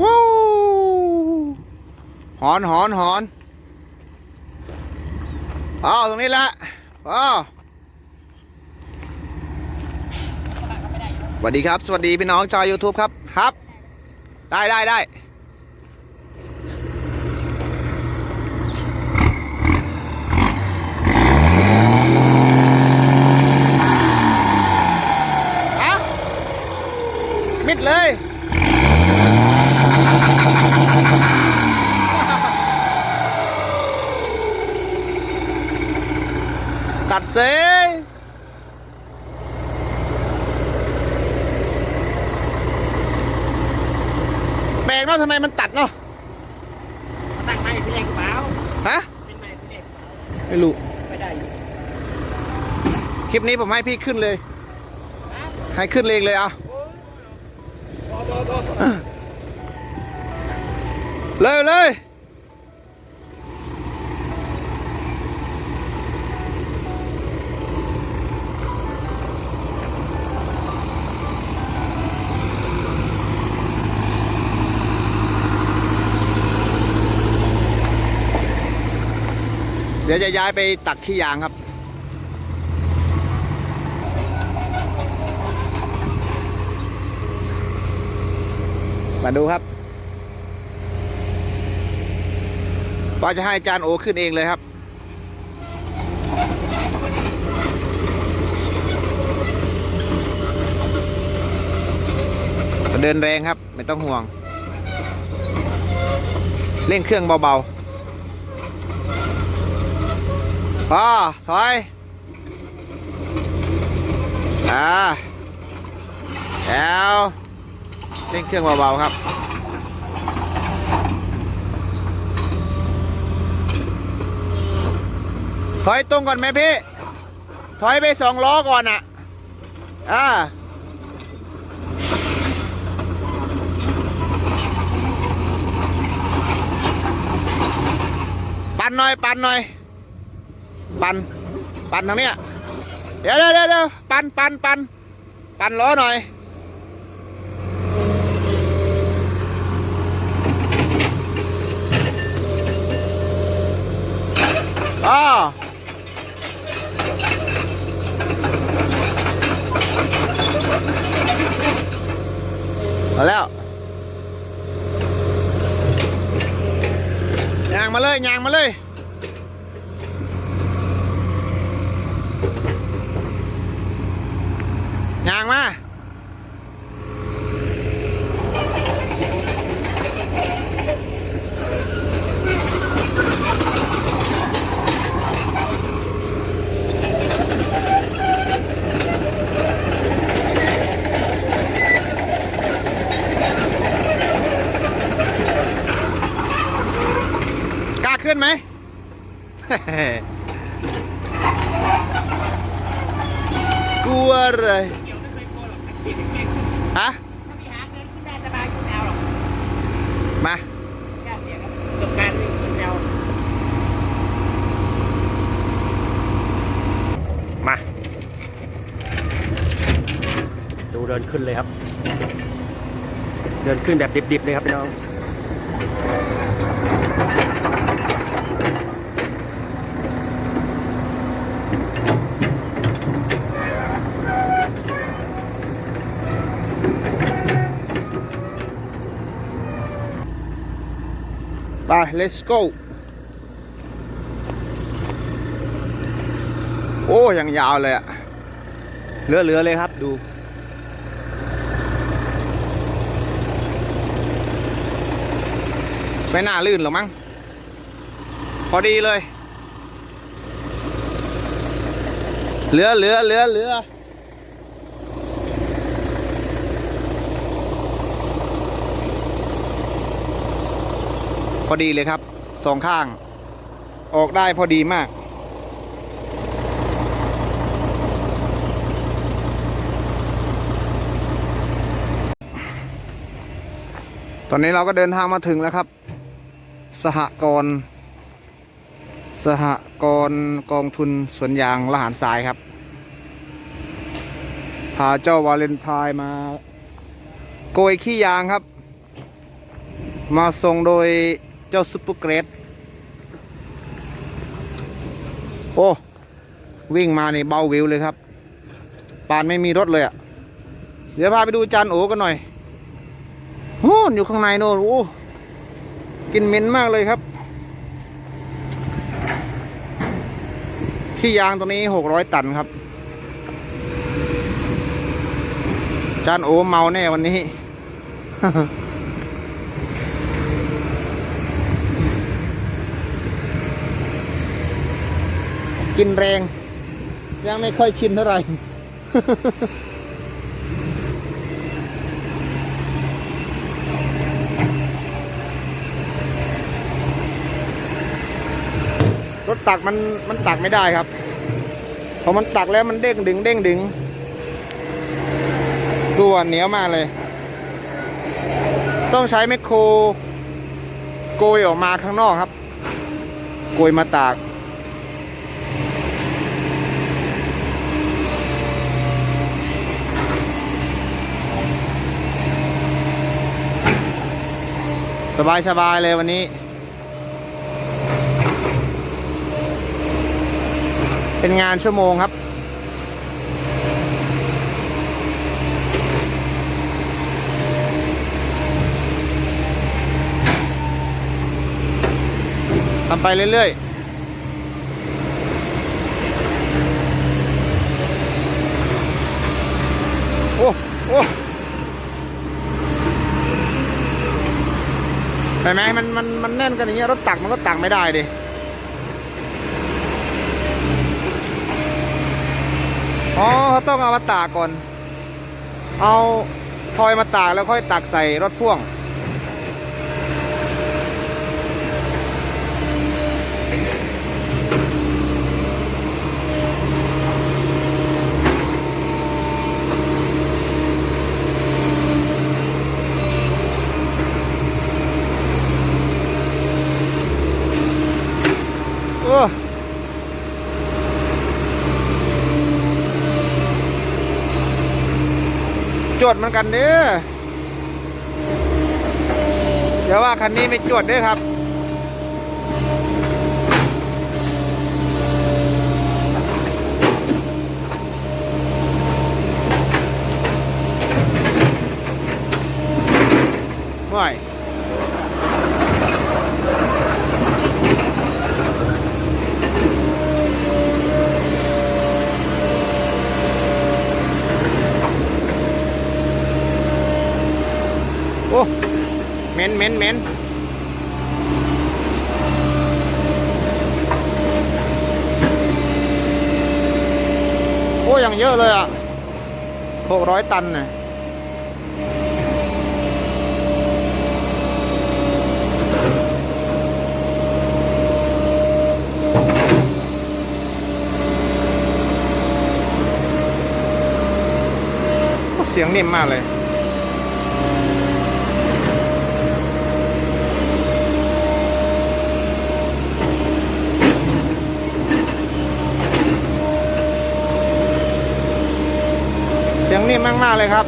วู้หอนหอนหอนอ้าวตรงนี้ละอ้าวสวัสดีครับ สวัสดีพี่น้องชาว YouTube ครับ ครับ ได้ได้ได้ อะมิดเลย ตัดเซแป ลกเนาะทำไมมันตัดเนาะตั้งไม้พี่เล็กเปล่าฮะเป็นไม้พี่เล็กไม่รู้ไม่ได้อยู่คลิปนี้ผมให้พี่ขึ้นเลยนะให้ขึ้นเลงเลยเอาโอ้ยโอ้โหโอ้โหเลยเลย ดี๋ยวจะย้ายไปตักขี้ยางครับ มาดูครับว่าจะให้จารย์โอขึ้นเองเลยครับเดินแรงครับ ไม่ต้องห่วง เร่งเครื่องเบา ๆ พอถอย อ่าแล้วเร่งเครื่องเบาๆครับ ถอยตรงก่อนไหมพี่ ถอยไปสองล้อก่อนอะอ่าปั่นหน่อย ปั่นหน่อย ปันปันทางเนี้ยเดี๋ยวเดี๋ยวเดี๋ยวปันปันปันปันล้อหน่อยอ๋อมาแล้วยางมาเลยยางมาเลย ยางมากล้าขึ้นไหม กลัวเลย ฮะถ้าพี่หาเงินขึ้นได้สบายคุณแนวหรอกมากล้าเสียครับประสบการณ์นี่คุณแนวมา ดูเดินขึ้นเลยครับ เดินขึ้นแบบดิบๆเลยครับพี่น้อง let's go โอ้ยังยาวเลยอะเหลือเหลือเลยครับดู ไม่น่าลื่นหรอมั้ง พอดีเลย เหลือเหลือเหลือเหลือ พอดีเลยครับสองข้าง ออกได้พอดีมาก ตอนนี้เราก็เดินทางมาถึงแล้วครับ สหกรณ์สหกรณ์กองทุนสวนยางละหารทรายครับ พาเจ้าวาเลนไทน์มาโกยขี้ยางครับ มาส่งโดย เจ้าซุปเปอร์เกรดโอ้วิ่งมาในเบาวิวเลยครับ ปานไม่มีรถเลยอะ่ะ เดี๋ยวพาไปดูจานโอกันหน่อยโอ้อยู่ข้างในโน่นโอ้กินเหม็นมากเลยครับขี้ยางตัวนี้หกร้อยตันครับจานโอเมาแน่วันนี้ กินแรง ยังไม่ค่อยชินเท่าไหร่รถตักมันมันตักไม่ได้ครับพอมันตักแล้วมันเด้งดึงเด้งดึงดูว่าเหนียวมากเลย ต้องใช้แมคโครโกยออกมาข้างนอกครับ โกยมาตาก สบายสบายเลยวันนี้ เป็นงานชั่วโมงครับ ทำไปเรื่อยๆ โอ้ โอ้ เห็นไหมมันมันมันแน่นกันอย่างเงี้ยรถตักมันก็ตักไม่ได้ดิอ๋อเขาต้องเอามาตากก่อน เอาทอยมาตากแล้วค่อยตักใส่รถพ่วง โอ้จ วดเหมือนกันเด้อเดี๋ยวว่าคันนี้ไม่จวดเด้อครับ อ้เหม็นเหม็นเหม็นโอ้ยังเยอะเลยอะหกร้อยตันน่ะเสียงนิ่มมากเลย เสียง นิ่มมาก ๆ เลยครับ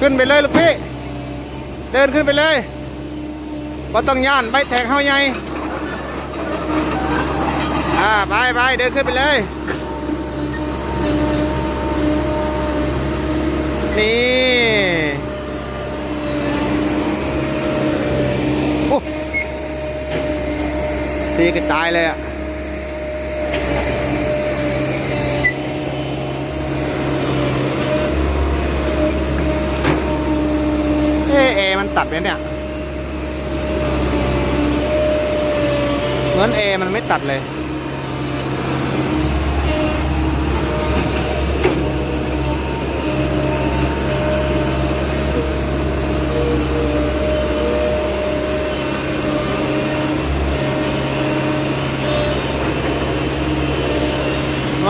ขึ้นไปเลยลูกพี่ เดินขึ้นไปเลยว่าต้องย่านใบแทงเข้าใหญ่อ่าไปไปเดินขึ้นไปเลย นี่โอ้ ตีกระจายเลยอะเอเอมันตัดไหมเนี่ยเหมือนเอมันไม่ตัดเลย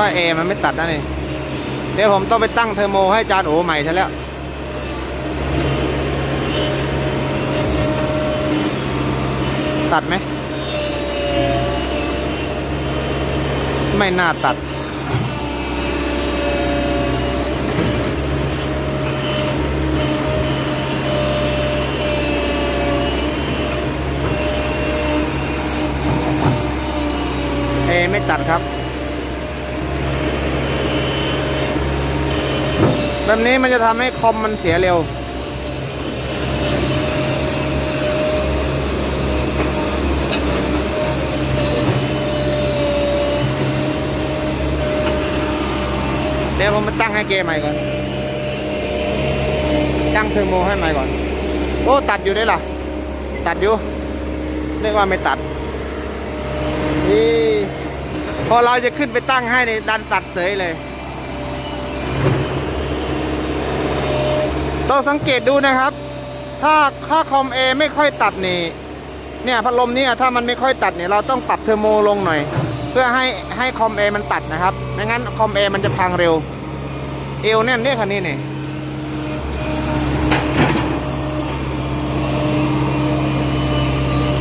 ว่าแอร์มันไม่ตัดนะนี่เดี๋ยวผมต้องไปตั้งเทอร์โมให้จานโอใหม่ใช่แล้วตัดไหม ไม่น่าตัด เอไม่ตัดครับ แบบนี้มันจะทำให้คอมมันเสียเร็ว เดี๋ยวผมมาตั้งให้เกใหม่ก่อน ตั้งเทอร์โมให้ใหม่ก่อน โอ้ ตัดอยู่ได้ล่ะ ตัดอยู่เรียกว่าไม่ตัดนี่พอเราจะขึ้นไปตั้งให้นี่ดันตัดเสยเลย ต้องสังเกตดูนะครับ ถ้าค่าคอมเอไม่ค่อยตัดนี่เนี่ยพัดลมเนี่ยถ้ามันไม่ค่อยตัดเนี่ยเราต้องปรับเทอร์โมลงหน่อย เพื่อให้ให้คอมเอมันตัดนะครับไม่งั้นคอมเอมันจะพังเร็ว เอวแน่นเนี่ยคันนี้นี่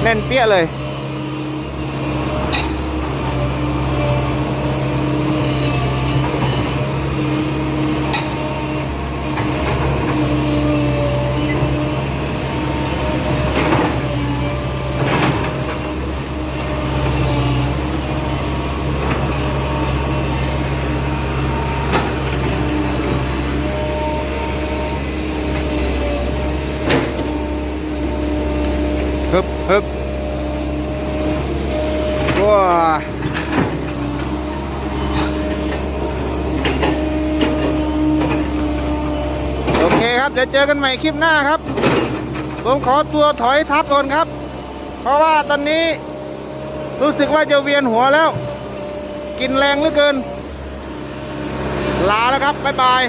แน่นเปี้ยเลย ฮึบฮึบ ว้าโอเคครับ เดี๋ยวเจอกันใหม่คลิปหน้าครับ ผมขอตัวถอยทับก่อนครับ เพราะว่าตอนนี้รู้สึกว่าจะเวียนหัวแล้ว กินแรงเหลือเกิน ลาแล้วครับ บ๊ายบาย